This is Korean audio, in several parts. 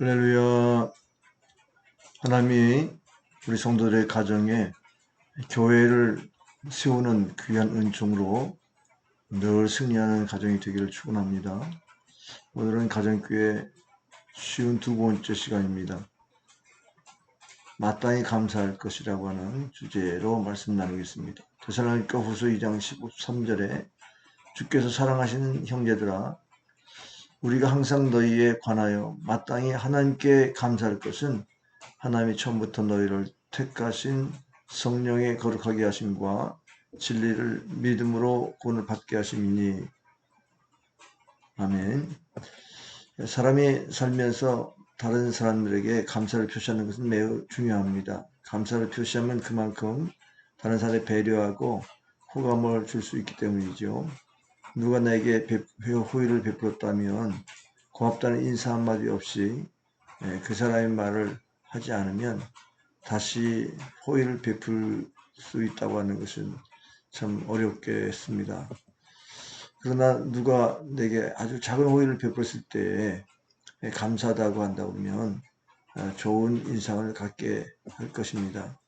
할렐루야. 하나님이 우리 성도들의 가정에 교회를 세우는 귀한 은총으로 늘 승리하는 가정이 되기를 축원합니다. 오늘은 가정교회 쉬운 두 번째 시간입니다. 마땅히 감사할 것이라고 하는 주제로 말씀 나누겠습니다. 대살로니가 후서 2장 13절에 주께서 사랑하시는 형제들아 우리가 항상 너희에 관하여 마땅히 하나님께 감사할 것은 하나님이 처음부터 너희를 택하신 성령의 거룩하게 하심과 진리를 믿음으로 구원을 받게 하심이니 아멘. 사람이 살면서 다른 사람들에게 감사를 표시하는 것은 매우 중요합니다. 감사를 표시하면 그만큼 다른 사람에 배려하고 호감을 줄 수 있기 때문이죠. 누가 나에게 호의를 베풀었다면 고맙다는 인사 한마디 없이 예, 그 사람의 말을 하지 않으면 다시 호의를 베풀 수 있다고 하는 것은 참 어렵겠습니다. 그러나 누가 내게 아주 작은 호의를 베풀었을 때 예, 감사하다고 한다 그러면 아, 좋은 인상을 갖게 할 것입니다.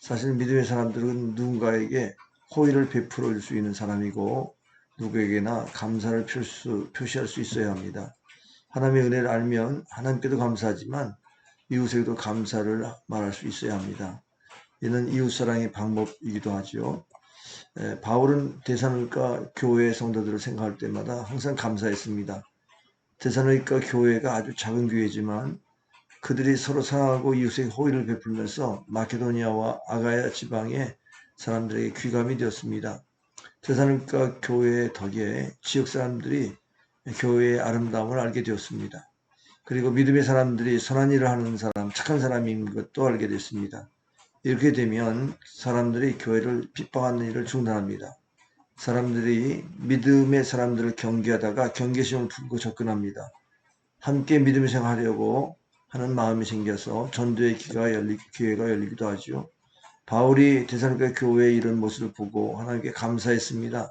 사실 믿음의 사람들은 누군가에게 호의를 베풀어 줄 수 있는 사람이고 누구에게나 감사를 표수, 표시할 수 있어야 합니다. 하나님의 은혜를 알면 하나님께도 감사하지만 이웃에게도 감사를 말할 수 있어야 합니다. 이는 이웃사랑의 방법이기도. 에, 바울은 대사로니까 교회 성도들을 생각할 때마다 항상 감사했습니다. 대사로니까 교회가 아주 작은 교회지만 그들이 서로 사랑하고 이웃에게 호의를 베풀면서 마케도니아와 아가야 지방의 사람들에게 귀감이 되었습니다. 대사님과 교회의 덕에 지역 사람들이 교회의 아름다움을 알게 되었습니다. 그리고 믿음의 사람들이 선한 일을 하는 사람, 착한 사람인 것도 알게 됐습니다. 이렇게 되면 사람들이 교회를 핍박하는 일을 중단합니다. 사람들이 믿음의 사람들을 경계하다가 경계심을 품고 접근합니다. 함께 믿음을 생활하려고 하는 마음이 생겨서 전도의 기회가 열리기도 하죠. 바울이 대사로니 교회의 이런 모습을 보고 하나님께 감사했습니다.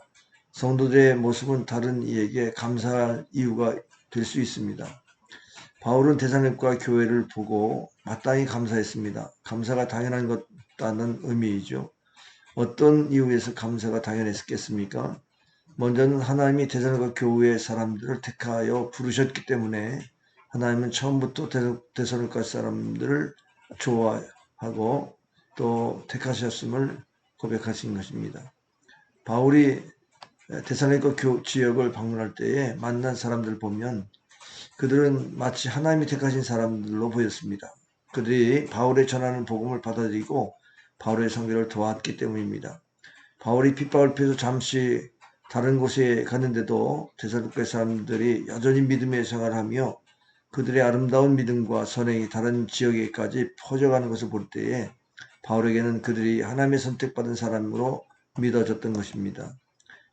성도들의 모습은 다른 이에게 감사할 이유가 될 수 있습니다. 바울은 대사로니가 교회를 보고 마땅히 감사했습니다. 감사가 당연한 것다는 의미이죠. 어떤 이유에서 감사가 당연했겠습니까? 먼저는 하나님이 대사로니가 교회의 사람들을 택하여 부르셨기 때문에 하나님은 처음부터 대사로니가 사람들을 좋아하고 또 택하셨음을 고백하신 것입니다. 바울이 대살로니가 지역을 방문할 때에 만난 사람들을 보면 그들은 마치 하나님이 택하신 사람들로 보였습니다. 그들이 바울의 전하는 복음을 받아들이고 바울의 성교를 도왔기 때문입니다. 바울이 핍박을 피해서 잠시 다른 곳에 갔는데도 대살로니가 사람들이 여전히 믿음의 생활을 하며 그들의 아름다운 믿음과 선행이 다른 지역에까지 퍼져가는 것을 볼 때에 바울에게는 그들이 하나님의 선택받은 사람으로 믿어졌던 것입니다.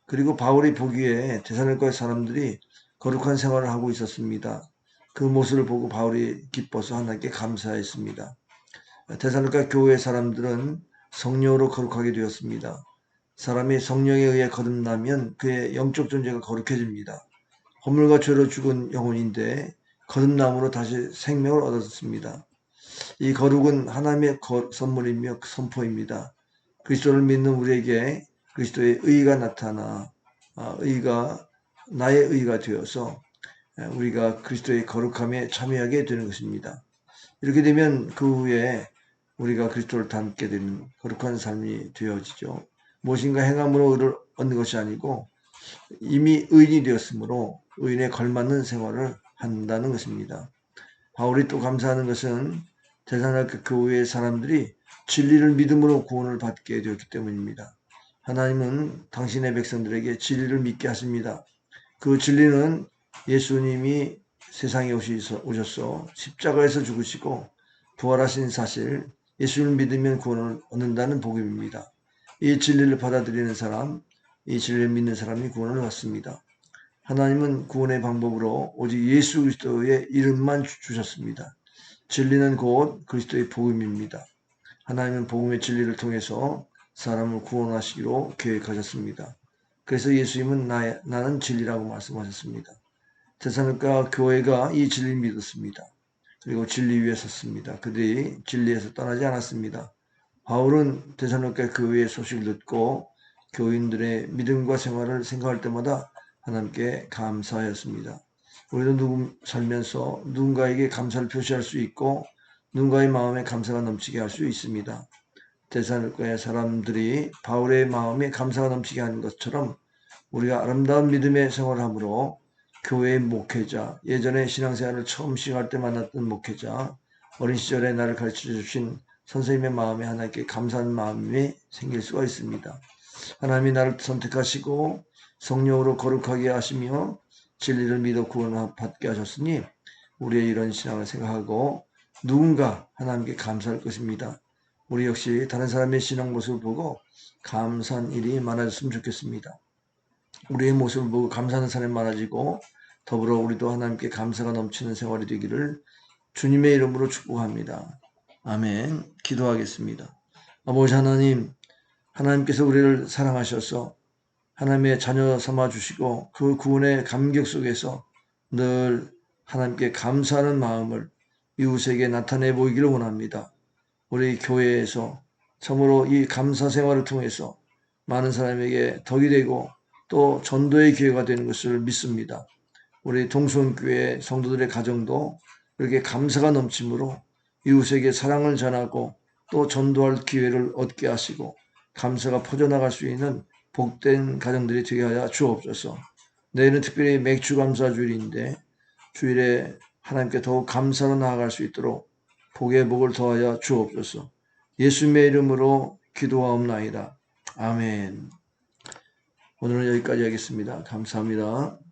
그리고 바울이 보기에 대사로니가 사람들이 거룩한 생활을 하고 있었습니다. 그 모습을 보고 바울이 기뻐서 하나님께 감사했습니다. 대사로니가 교회 사람들은 성령으로 거룩하게 되었습니다. 사람이 성령에 의해 거듭나면 그의 영적 존재가 거룩해집니다. 허물과 죄로 죽은 영혼인데 거듭남으로 다시 생명을 얻었습니다. 이 거룩은 하나님의 선물이며 선포입니다. 그리스도를 믿는 우리에게 그리스도의 의가 나타나 아, 의가 나의 의가 되어서 우리가 그리스도의 거룩함에 참여하게 되는 것입니다. 이렇게 되면 그 후에 우리가 그리스도를 닮게 되는 거룩한 삶이 되어지죠. 무엇인가 행함으로 의를 얻는 것이 아니고 이미 의인이 되었으므로 의인에 걸맞는 생활을 한다는 것입니다. 바울이 또 감사하는 것은 대산학교 교회의 사람들이 진리를 믿음으로 구원을 받게 되었기 때문입니다. 하나님은 당신의 백성들에게 진리를 믿게 하십니다. 그 진리는 예수님이 세상에 오셔서 십자가에서 죽으시고 부활하신 사실, 예수를 믿으면 구원을 얻는다는 복음입니다. 이 진리를 받아들이는 사람, 이 진리를 믿는 사람이 구원을 받습니다. 하나님은 구원의 방법으로 오직 예수 그리스도의 이름만 주셨습니다. 진리는 곧 그리스도의 복음입니다. 하나님은 복음의 진리를 통해서 사람을 구원하시기로 계획하셨습니다. 그래서 예수님은 나, 나는 진리라고 말씀하셨습니다. 대사님과 교회가 이 진리를 믿었습니다. 그리고 진리 위에 섰습니다. 그들이 진리에서 떠나지 않았습니다. 바울은 대사로니까 교회의 소식을 듣고 교인들의 믿음과 생활을 생각할 때마다 하나님께 감사하였습니다. 우리도 누구 살면서 누군가에게 감사를 표시할 수 있고 누군가의 마음에 감사가 넘치게 할 수 있습니다. 대사로니까의 사람들이 바울의 마음에 감사가 넘치게 하는 것처럼 우리가 아름다운 믿음의 생활을 함으로 교회의 목회자, 예전에 신앙생활을 처음 시작할 때 만났던 목회자, 어린 시절에 나를 가르쳐 주신 선생님의 마음에 하나님께 감사하는 마음이 생길 수가 있습니다. 하나님이 나를 선택하시고 성령으로 거룩하게 하시며 진리를 믿어 구원 받게 하셨으니 우리의 이런 신앙을 생각하고 누군가 하나님께 감사할 것입니다. 우리 역시 다른 사람의 신앙 모습을 보고 감사한 일이 많아졌으면 좋겠습니다. 우리의 모습을 보고 감사하는 사람이 많아지고 더불어 우리도 하나님께 감사가 넘치는 생활이 되기를 주님의 이름으로 축복합니다. 아멘. 기도하겠습니다. 아버지 하나님, 하나님께서 우리를 사랑하셔서 하나님의 자녀 삼아 주시고 그 구원의 감격 속에서 늘 하나님께 감사하는 마음을 이웃에게 나타내 보이기를 원합니다. 우리 교회에서 참으로 이 감사 생활을 통해서 많은 사람에게 덕이 되고 또 전도의 기회가 되는 것을 믿습니다. 우리 동성교회 성도들의 가정도 이렇게 감사가 넘침으로 이웃에게 사랑을 전하고 또 전도할 기회를 얻게 하시고 감사가 퍼져나갈 수 있는 복된 가정들이 되게 하여 주옵소서. 내일은 특별히 맥주 감사 주일인데 주일에 하나님께 더욱 감사로 나아갈 수 있도록 복의 복을 더하여 주옵소서. 예수님의 이름으로 기도하옵나이다. 아멘. 오늘은 여기까지 하겠습니다. 감사합니다.